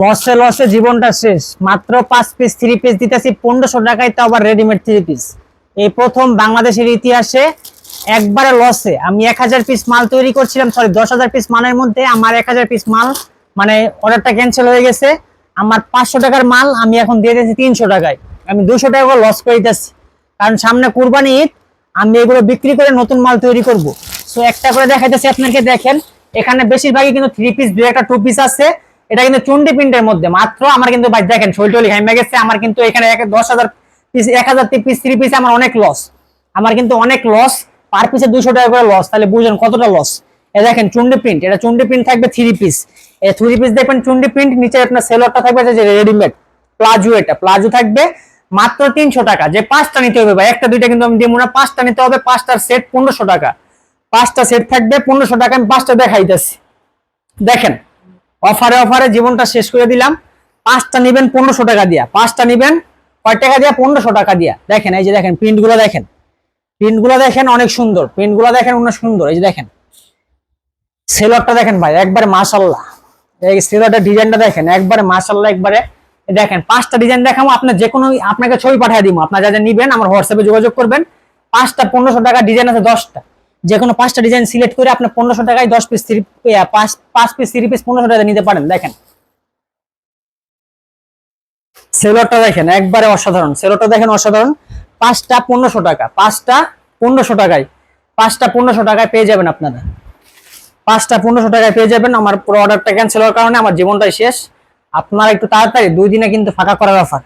লসে লসে জীবনটা শেষ। মাত্র পাঁচ পিস থ্রি পিস দিতেছি, পনেরোশো টাকায় তো আবার রেডিমেড থ্রি পিস এই প্রথম বাংলাদেশের ইতিহাসে একবারে লসে আমি এক হাজার পিস মাল তৈরি করছিলাম সরি দশ হাজার পিস মালের মধ্যে আমার এক হাজার পিস মাল মানে অর্ডারটা ক্যান্সেল হয়ে গেছে। আমার পাঁচশো টাকার মাল আমি এখন দিয়ে দিয়েছি তিনশো টাকায়। আমি দুশো টাকা লস করে দিতেছি। কারণ সামনে কুরবানি ঈদ, আমি এগুলো বিক্রি করে নতুন মাল তৈরি করব। সো একটা করে দেখাইতেছি আপনাকে, দেখেন। এখানে বেশিরভাগই কিন্তু থ্রি পিস দু একটা টু পিস আছে। এটা কিন্তু চুন্ডি প্রিন্টের মধ্যে। মাত্র আমার কিন্তু ভাই দেখেন, শৈলটলি হাইমে গেছে আমার কিন্তু এখানে দশ হাজার পিস এক হাজার পিস থ্রি পিস আমার অনেক লস আমার কিন্তু অনেক লস পার পিসে দুশো টাকা করে লস তাহলে বুঝলেন কতটা লস এ দেখেন, চুন্ডি প্রিন্ট এটা চুন্ডি প্রিন্ট থাকবে থ্রি পিস এই থ্রি পিস দেখবেন চুন্ডি প্রিন্ট নিচে আপনার সেলরটা থাকবে যে রেডিমেড প্লাজো এটা। প্লাজো থাকবে মাত্র তিনশো টাকা। যে পাঁচটা নিতে হবে ভাই, একটা, দুইটা কিন্তু আমি দিব না। পাঁচটা নিতে হবে, পাঁচটার সেট পনেরোশো টাকা। পাঁচটা সেট থাকবে পনেরোশো টাকা, আমি পাঁচটা দেখাইতেছি। দেখেন অফারে অফারে জীবনটা শেষ করে দিলাম। পাঁচটা নিবেন পনেরোশো টাকা দিয়া। পাঁচটা নিবেন কয় টাকা দিয়া? পনেরোশো টাকা দিয়া। দেখেন, এই যে দেখেন প্রিন্টগুলো দেখেন। প্রিন্টগুলো দেখেন, অনেক সুন্দর। প্রিন্টগুলো দেখেন, অনেক সুন্দর। এই যে দেখেন সেলরটা দেখেন ভাই, একবারে মাশাল্লাহ এই সেলরটা ডিজাইনটা দেখেন, একবারে মাশাল্লাহ একবারে। দেখেন, পাঁচটা ডিজাইন দেখাবো, আপনার যে কোনো আপনাকে ছবি পাঠিয়ে দিব। আপনার যা যা নিবেন, আমার হোয়াটসঅ্যাপে যোগাযোগ করবেন। পাঁচটা, পনেরোশো টাকা ডিজাইন আছে, দশটা। যে কোনো পাঁচটা ডিজাইন সিলেক্ট করে আপনি পনেরোশো টাকায় দশ পিস থ্রি পাঁচ পাঁচ পিস থ্রি পিস পনেরোশো টাকা নিতে পারেন, দেখেন। সেলরটা দেখেন, একবারে অসাধারণ। সেলরটা দেখেন অসাধারণ। পাঁচটা পনেরোশো টাকা, পাঁচটা পনেরোশো টাকায়, পাঁচটা পনেরোশো টাকায় পেয়ে যাবেন আপনারা। পাঁচটা পনেরোশো টাকায় পেয়ে যাবেন, আমার পুরো অর্ডারটা ক্যান্সেল হওয়ার কারণে আমার জীবনটাই শেষ। আপনারা একটু তাড়াতাড়ি, দুই দিনে কিন্তু ফাঁকা করার ব্যাপার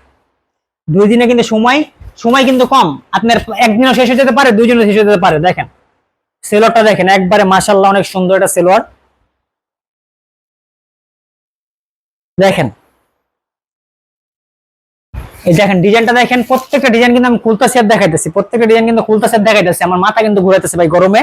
দুই দিনে কিন্তু সময় সময় কিন্তু কম। আপনার একদিনও শেষ হয়ে যেতে পারে, দুই দিনও শেষ হয়ে যেতে পারে, দেখেন। সেলোয়ারটা দেখেন, একবারে মাসাল্লাহ অনেক সুন্দর একটা সেলোয়ার। দেখেন। এই দেখেন, ডিজাইনটা দেখেন, প্রত্যেকটা ডিজাইন কিন্তু আমি খুলতা সেট দেখাইতেছি, প্রত্যেকটা ডিজাইন কিন্তু খুলতা সেট দেখাইতেছি, আমার মাথা কিন্তু ঘুরাইতেছে ভাই গরমে।